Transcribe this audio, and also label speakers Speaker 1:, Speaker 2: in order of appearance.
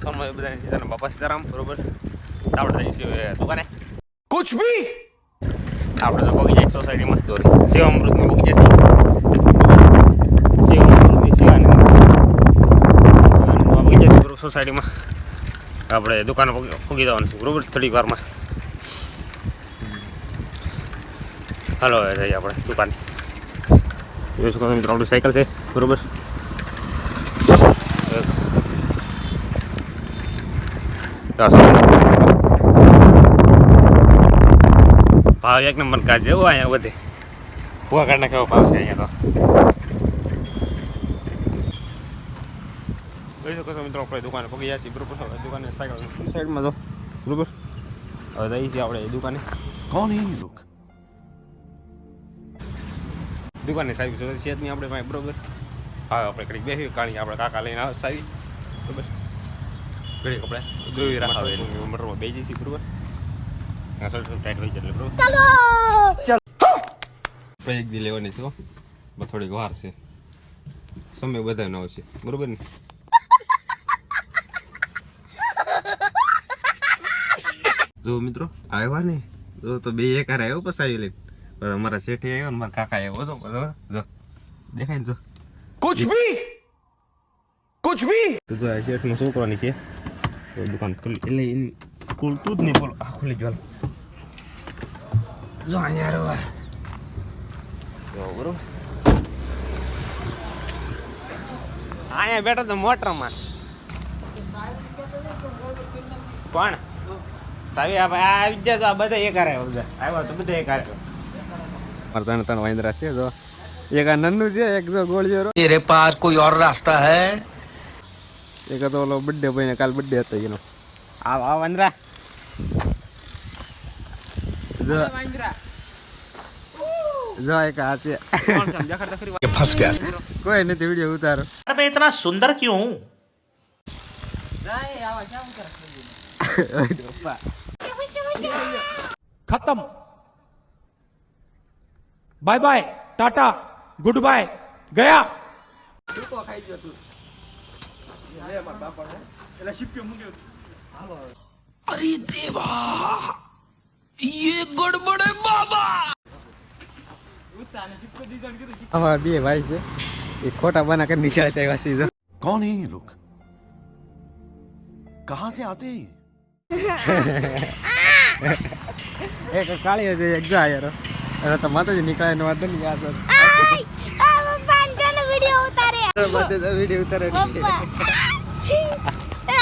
Speaker 1: વાસણમાં એ બધા છે અને બાપા સીતારામ બરોબર આપણે જઈ છીએ દુકાને
Speaker 2: કુછ ભી
Speaker 1: આપણે તો પગી જાય સોસાયટીમાં દોરી શિવામૃતમાં પગી જશે શિવામૃતની શિવાનંદ શિવાનંદમાં પગી જશે બરોબર સોસાયટીમાં આપણે દુકાને પગી જવાનું છે બરોબર થોડીક વારમાં હાલો હવે જઈએ આપણે દુકાને જોઈ શકો મિત્રો આપણું સાયકલ છે બરોબર ભાવ એક નંબર કાચ એવું અહીંયા બધે. ભૂવા કાઢને કેવો ભાવ છે અહીંયા તો? કશો મિત્રો આપણે દુકાને પગી જાય છીએ. બરોબર દુકાને સાઈડમાં જો? બરોબર. હવે જઈએ છીએ આપણે દુકાને.
Speaker 2: કોણ એ લોક
Speaker 1: દુકાને સાહેબ છે નહીં આપણે ભાઈ બરોબર. હવે આપણે કડીક બેસી કારણ કે આપણે કાકા લઈને આવે સાહેબ. બરોબર. ઘડી કપડા થોડીક વાર છે સમય બધા ન આવશે જો મિત્રો આવ્યા ને જો તો બે એક આવ્યો પછી આવી લઈને મારા શેઠી આવ્યો મારા કાકા આવ્યો બધો જો દેખાય ને જો
Speaker 2: કુછ ભી કુછ ભી
Speaker 1: તો જો આ શેઠ નો છોકરો ની છે દુકાન ખુલી એટલે એની ખુલતું જ નહીં બોલો આ ખુલી ગયો જો અહીંયા રહો બરોબર અહીંયા બેઠો તો મોટરમાં પણ સાવી આ આવી જાય તો આ બધા એક હારે આવ્યા તો બધા એક હારે. મારે ત્રણ ત્રણ વાંદરા છે જો. એક આ છે એક જો ગોળિયો
Speaker 3: રે. પાર
Speaker 1: કોઈ ઓર રાસ્તા હે ಈಗ ತೋಲ ಬಡ್ಡೆ ಬೈನ ಕಾಲು ಬಡ್ಡೆ ಹತ್ತ ಏನು ಅವ ಅಂದ್ರ जो एक हाथी
Speaker 2: फंस गया।
Speaker 1: कोई नहीं थी वीडियो उतारो।
Speaker 4: अरे मैं इतना सुंदर क्यों हूँ?
Speaker 5: खत्म। Bye bye tata good bye गया।
Speaker 3: લે મારા બાપાને એટલે શીપ્યો મૂક્યો હાલો અરે દેવા યે ગડબડે બાબા
Speaker 1: અમારા બે ભાઈ છે. એ ખોટા બના કરી
Speaker 2: નીચે આવ્યા સીધો કોણ હે લોક કહા સે આતે
Speaker 1: એક કાળી હતી એક જા યાર અરે તો માતાજી નીકળે ને વાત નહીં યાદ
Speaker 6: વીડિયો ઉતારે
Speaker 1: વીડિયો ઉતારે
Speaker 6: ass.